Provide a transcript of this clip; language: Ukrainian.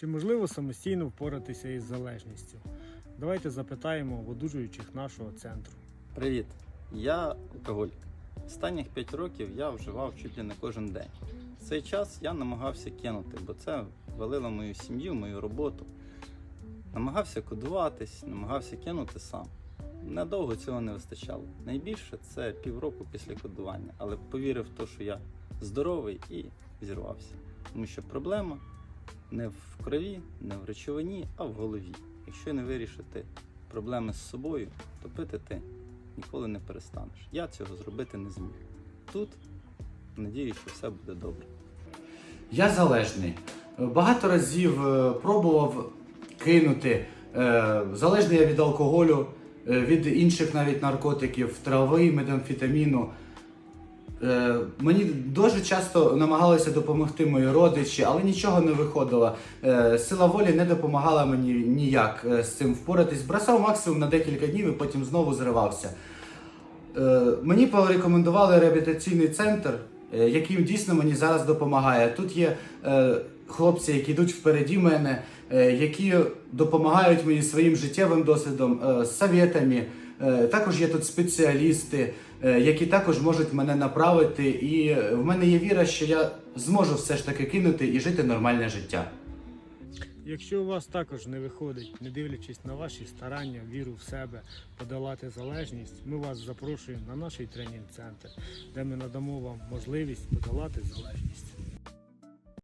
Чи можливо самостійно впоратися із залежністю? Давайте запитаємо в одужуючих нашого центру. Привіт, я алкоголік. Останніх 5 років я вживав чуть ли не кожен день. В цей час я намагався кинути, бо це валило мою сім'ю, мою роботу. Намагався кодуватись, намагався кинути сам. Надовго цього не вистачало. Найбільше це півроку після кодування, але повірив в те, що я здоровий і зірвався. Тому що проблема не в крові, не в речовині, а в голові. Якщо не вирішити проблеми з собою, то пити ти ніколи не перестанеш. Я цього зробити не зміг. Тут надію, що все буде добре. Я залежний. Багато разів е, пробував кинути. Е, Залежний я від алкоголю, е, від інших навіть наркотиків, трави, метамфетаміну. Е, Мені дуже часто намагалися допомогти мої родичі, але нічого не виходило. Е, Сила волі не допомагала мені ніяк е, з цим впоратись. Бросав максимум на декілька днів і потім знову зривався. Мені порекомендували реабілітаційний центр, який дійсно мені зараз допомагає. Тут є хлопці, які йдуть впереді мене, які допомагають мені своїм життєвим досвідом, е, совєтами. Також є тут спеціалісти, які також можуть мене направити. І е, в мене є віра, що я зможу все ж таки кинути і жити нормальне життя. Якщо у вас також не виходить, не дивлячись на ваші старання, віру в себе, подолати залежність, ми вас запрошуємо на наш тренінг-центр, де ми надамо вам можливість подолати залежність.